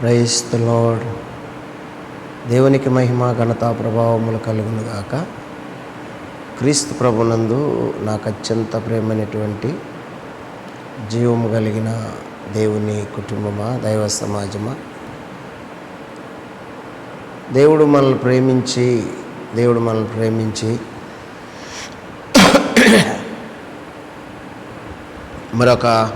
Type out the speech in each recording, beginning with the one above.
Price the దేవునికి మహిమ ఘనత ప్రభావములు కలుగును గాక. క్రీస్తు ప్రభునందు నాకు అత్యంత ప్రేమైనటువంటి జీవము కలిగిన దేవుని కుటుంబమా దైవ సమాజమా? దేవుడు మనల్ని ప్రేమించి దేవుడు మనల్ని ప్రేమించి మరొక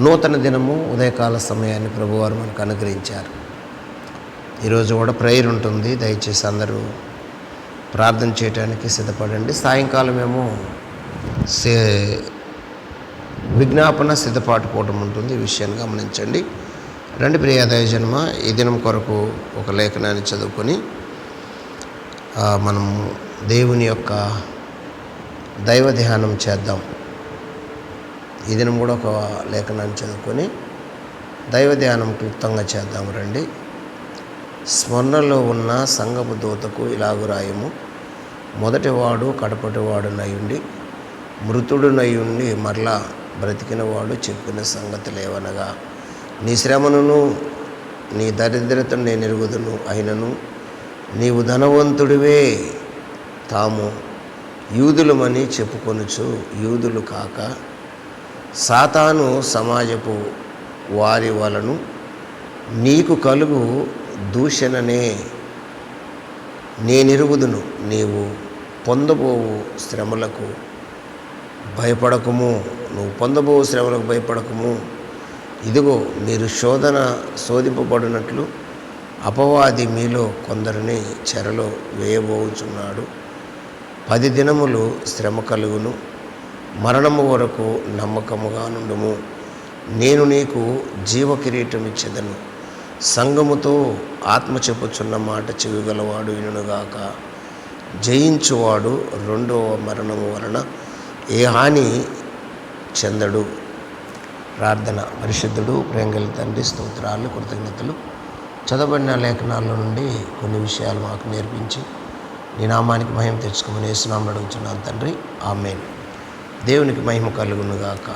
నూతన దినము ఉదయకాల సమయాన్ని ప్రభువారు మనకు అనుగ్రహించారు. ఈరోజు కూడా ప్రేయర్ ఉంటుంది. దయచేసి అందరూ ప్రార్థన చేయడానికి సిద్ధపడండి. సాయంకాలం ఏమో సే విజ్ఞాపన సిద్ధపాటు కూటం ఉంటుంది. ఈ విషయాన్ని గమనించండి. రండి ప్రియ జన్మ ఈ దినం కొరకు ఒక లేఖనాన్ని చదువుకొని మనం దేవుని యొక్క దైవ ధ్యానం చేద్దాం. ఈ దినం కూడా ఒక లేఖనాన్ని చదువుకొని దైవ ధ్యానం క్లుప్తంగా చేద్దాం రండి. స్మరణలో ఉన్న సంగపు దూతకు ఇలాగు రాయము మొదటివాడు కడపటివాడు నయుండి మృతుడు నయుండి మరలా బ్రతికినవాడు చెప్పిన సంగతి లేవనగా నీ శ్రమను నీ దరిద్రతను నేను ఎరుగుదును అయినను నీవు ధనవంతుడివే తాము. యూదులమని చెప్పుకొనుచు యూదులు కాక సాతాను సమాజపు వారి వలను నీకు కలుగు దూషణనే నేనిరుగుదును నీవు పొందబోవు శ్రమలకు భయపడకము. నువ్వు పొందబోవు శ్రమలకు భయపడకము. ఇదిగో మీరు శోధన శోధింపబడినట్లు అపవాది మీలో కొందరిని చెరలో వేయబోచున్నాడు. పది దినములు శ్రమ కలుగును. మరణము వరకు నమ్మకముగా నుండుము. నేను నీకు జీవ కిరీటం ఇచ్చేదను సంగముతో ఆత్మ చెప్పుచున్న మాట చెవిగలవాడు వినుగాక జయించువాడు రెండవ మరణము వలన ఏ హాని చెందడు. ప్రార్థన. పరిశుద్ధుడు ప్రేంగలి తండ్రి స్తోత్రాలు కృతజ్ఞతలు. చదవబడిన లేఖనాల నుండి కొన్ని విషయాలు మాకు నేర్పించి నీ నామానికి భయం తెచ్చుకోమని వేసునామని అడుగుతున్నాను తండ్రి. ఆమెను. దేవునికి మహిమ కలుగునుగాక.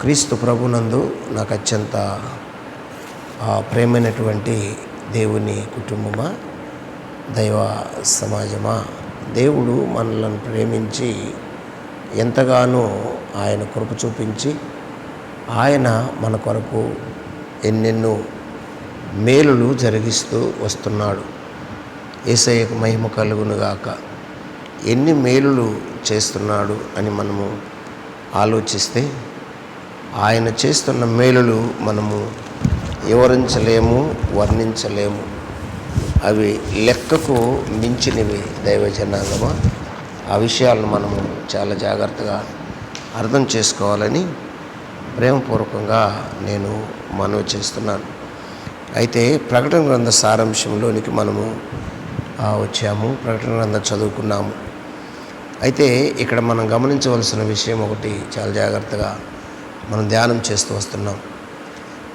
క్రీస్తు ప్రభునందు నాకు అత్యంత ఆ, ప్రేమైనటువంటి దేవుని కుటుంబమా దైవ సమాజమా దేవుడు మనలను ప్రేమించి ఎంతగానో ఆయన కృప చూపించి ఆయన మన కొరకు ఎన్నెన్నో మేలులు జరిగిస్తూ వస్తున్నాడు. ఏసయ్యకు మహిమ కలుగునుగాక. ఎన్ని మేలులు చేస్తున్నాడు అని మనము ఆలోచిస్తే ఆయన చేస్తున్న మేలులు మనము వివరించలేము వర్ణించలేము. అవి లెక్కకు మించినవి దైవజనాంగమా? ఆ విషయాలను మనము చాలా జాగ్రత్తగా అర్థం చేసుకోవాలని ప్రేమపూర్వకంగా నేను మనవి చేస్తున్నాను. అయితే ప్రకటన గ్రంథ సారాంశంలోనికి మనము వచ్చాము. ప్రకటన గ్రంథం చదువుకున్నాము. అయితే ఇక్కడ మనం గమనించవలసిన విషయం ఒకటి చాలా జాగ్రత్తగా మనం ధ్యానం చేస్తూ వస్తున్నాం.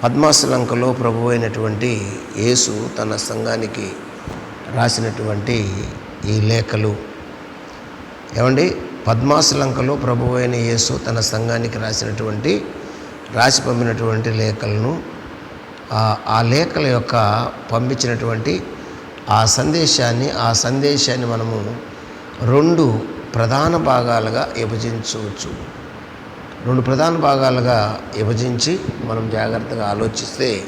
పద్మాశ్రలంకలో ప్రభు అయినటువంటి యేసు తన సంఘానికి రాసినటువంటి ఈ లేఖలు. ఏమండి? పద్మాశ్రలంకలో ప్రభు అయిన యేసు తన సంఘానికి రాసినటువంటి రాసి పంపినటువంటి లేఖలను ఆ లేఖల యొక్క పంపించినటువంటి ఆ సందేశాన్ని ఆ సందేశాన్ని మనము రెండు ప్రధాన భాగాలుగా విభజించవచ్చు. రెండు ప్రధాన భాగాలుగా విభజించి మనం జాగ్రత్తగా ఆలోచిస్తే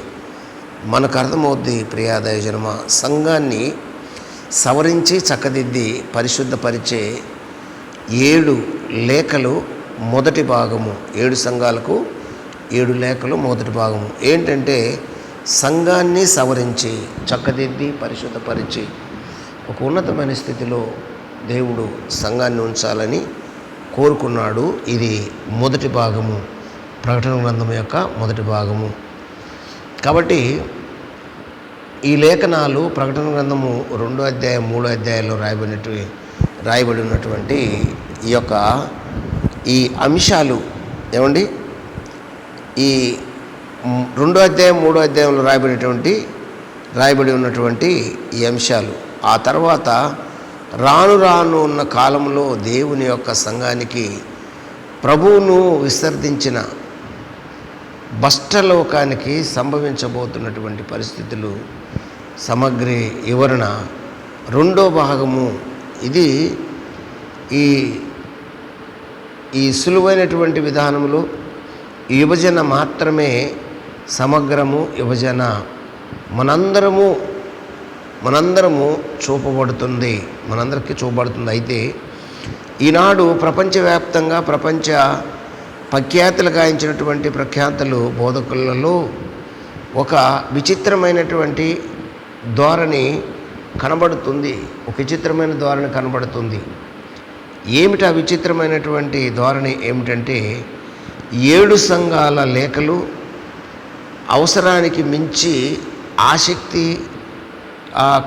మనకు అర్థమవుద్ది ప్రియాదయ జన్మ సంఘాన్ని సవరించి చక్కదిద్ది పరిశుద్ధపరిచే ఏడు లేఖలు మొదటి భాగము. ఏడు సంఘాలకు ఏడు లేఖలు మొదటి భాగము. ఏంటంటే సంఘాన్ని సవరించి చక్కదిద్ది పరిశుద్ధపరిచి ఒక ఉన్నతమైన స్థితిలో దేవుడు సంఘాన్ని ఉంచాలని కోరుకున్నాడు. ఇది మొదటి భాగము. ప్రకటన గ్రంథం యొక్క మొదటి భాగము. కాబట్టి ఈ లేఖనాలు ప్రకటన గ్రంథము రెండో అధ్యాయం మూడో అధ్యాయంలో రాయబడినటువంటి రాయబడి ఉన్నటువంటి ఈ యొక్క ఈ అంశాలు ఏమండి? ఈ రెండో అధ్యాయం మూడో అధ్యాయంలో రాయబడినటువంటి రాయబడి ఉన్నటువంటి ఈ అంశాలు. ఆ తర్వాత రాను రాను ఉన్న కాలంలో దేవుని యొక్క సంఘానికి ప్రభువును విసర్జించిన బష్టలోకానికి సంభవించబోతున్నటువంటి పరిస్థితులు సమగ్రి వివరణ రెండో భాగము. ఇది ఈ ఈ సులువైనటువంటి విధానంలో ఈ విభజన మాత్రమే సమగ్రము విభజన మనందరము మనందరము చూపబడుతుంది మనందరికీ చూపబడుతుంది. అయితే ఈనాడు ప్రపంచవ్యాప్తంగా ప్రపంచ ప్రఖ్యాతలు గాయించినటువంటి ప్రఖ్యాతలు బోధకులలో ఒక విచిత్రమైనటువంటి ధోరణి కనబడుతుంది. ఒక విచిత్రమైన ధోరణి కనబడుతుంది. ఏమిటి ఆ విచిత్రమైనటువంటి ధోరణి ఏమిటంటే ఏడు సంఘాల లేఖలు అవసరానికి మించి ఆసక్తి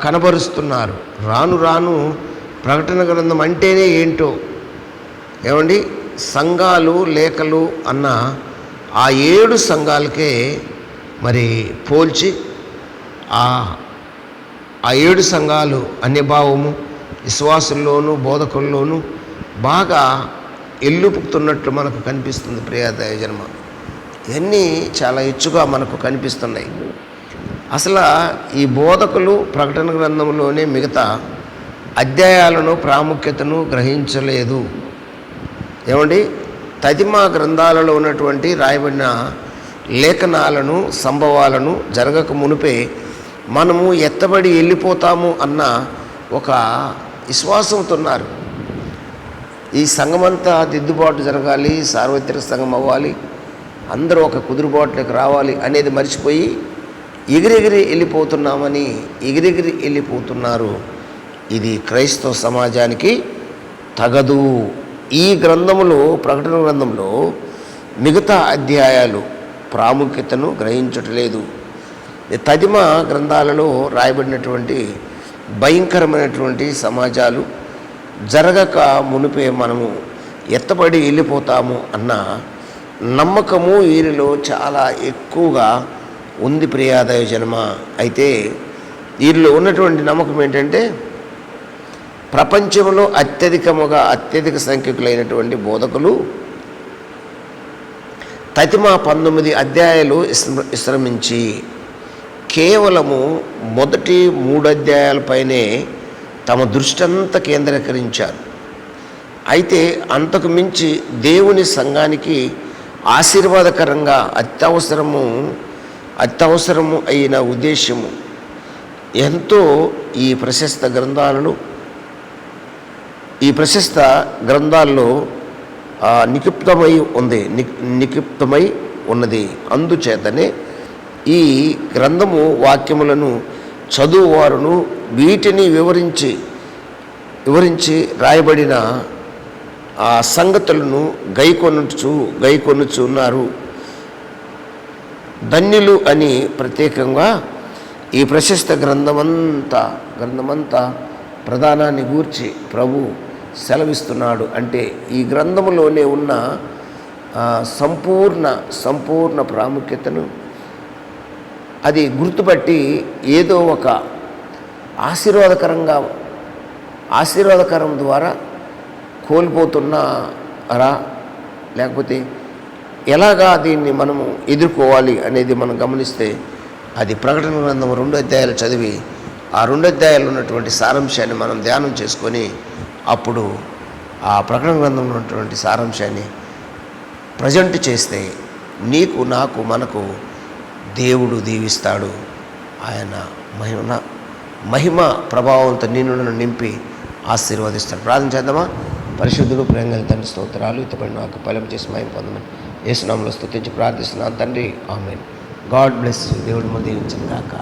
కనబరుస్తున్నారు. రాను రాను ప్రకటన గ్రంథం అంటేనే ఏంటో? ఏమండి? సంఘాలు లేఖలు అన్న ఆ ఏడు సంఘాలకే మరి పోల్చి ఆ ఆ ఏడు సంఘాలు అన్యభావము విశ్వాసుల్లోనూ బోధకుల్లోనూ బాగా ఎల్లుపుతున్నట్లు మనకు కనిపిస్తుంది ప్రియాదయ జన్మ. ఇవన్నీ చాలా హెచ్చుగా మనకు కనిపిస్తున్నాయి. అసలు ఈ బోధకులు ప్రకటన గ్రంథంలోనే మిగతా అధ్యాయాలను ప్రాముఖ్యతను గ్రహించలేదు. ఏమండి? తదిమా గ్రంథాలలో ఉన్నటువంటి రాయబడిన లేఖనాలను సంభవాలను జరగక మునిపే మనము ఎత్తబడి వెళ్ళిపోతాము అన్న ఒక విశ్వాసంతో ఉన్నారు ఈ సంఘమంతా దిద్దుబాటు జరగాలి సార్వత్రిక సంఘం అవ్వాలి అందరూ ఒక కుదురుబాటులోకి రావాలి అనేది మర్చిపోయి ఎగిరెగిరి వెళ్ళిపోతున్నామని ఎగిరెగిరి వెళ్ళిపోతున్నారు. ఇది క్రైస్తవ సమాజానికి తగదు. ఈ గ్రంథంలో ప్రకటన గ్రంథంలో మిగతా అధ్యాయాలు ప్రాముఖ్యతను గ్రహించటలేదు. తదిమ గ్రంథాలలో రాయబడినటువంటి భయంకరమైనటువంటి సమాజాలు జరగక మునిపే మనము ఎత్తబడి వెళ్ళిపోతాము అన్న నమ్మకము వీరిలో చాలా ఎక్కువగా ఉంది ప్రియాదాయ జన్మ. అయితే వీళ్ళు ఉన్నటువంటి నమ్మకం ఏంటంటే ప్రపంచంలో అత్యధికముగా అత్యధిక సంఖ్యకులైనటువంటి బోధకులు తతిమ పంతొమ్మిది అధ్యాయాలు విశ్రమించి కేవలము మొదటి మూడు అధ్యాయాలపైనే తమ దృష్టి అంతా కేంద్రీకరించారు. అయితే అంతకు మించి దేవుని సంఘానికి ఆశీర్వాదకరంగా అత్యవసరము అత్యవసరము అయిన ఉద్దేశము. ఎంతో ఈ ప్రశస్త గ్రంథాలను ఈ ప్రశస్త గ్రంథాల్లో నిక్షిప్తమై ఉంది ని- నిక్షిప్తమై ఉన్నది. అందుచేతనే ఈ గ్రంథము వాక్యములను చదువువారును వీటిని వివరించి వివరించి రాయబడిన ఆ సంగతులను గైకొనుచు గైకొనుచున్నారు. ధన్యులు అని ప్రత్యేకంగా ఈ ప్రశస్త గ్రంథమంతా గ్రంథమంతా ప్రధానాన్ని గూర్చి ప్రభు సెలవిస్తున్నాడు. అంటే ఈ గ్రంథములోనే ఉన్న సంపూర్ణ సంపూర్ణ ప్రాముఖ్యతను అది గుర్తుపట్టి ఏదో ఒక ఆశీర్వాదకరంగా ఆశీర్వాదకరం ద్వారా కోల్పోతున్నారా లేకపోతే ఎలాగా దీన్ని మనము ఎదుర్కోవాలి అనేది మనం గమనిస్తే అది ప్రకటన గ్రంథం రెండు అధ్యాయాలు చదివి ఆ రెండు అధ్యాయాలు ఉన్నటువంటి సారాంశాన్ని మనం ధ్యానం చేసుకొని అప్పుడు ఆ ప్రకటన గ్రంథంలో ఉన్నటువంటి సారాంశాన్ని ప్రజెంట్ చేస్తే నీకు నాకు మనకు దేవుడు దీవిస్తాడు. ఆయన మహిమ మహిమ ప్రభావంతో నిన్ను నింపి ఆశీర్వదిస్తాడు. ప్రార్థన చేద్దామా? పరిశుద్ధుడు ప్రేంగల తండ్రి స్తోత్రాలు ఇతపడి నాకు ఫలం చేసి మహిమ పొందమని యేసునామంలో స్థుతించి ప్రార్థిస్తున్నాను తండ్రి ఆమె గాడ్ బ్లెస్ దేవుడు దీవించిన దాకా.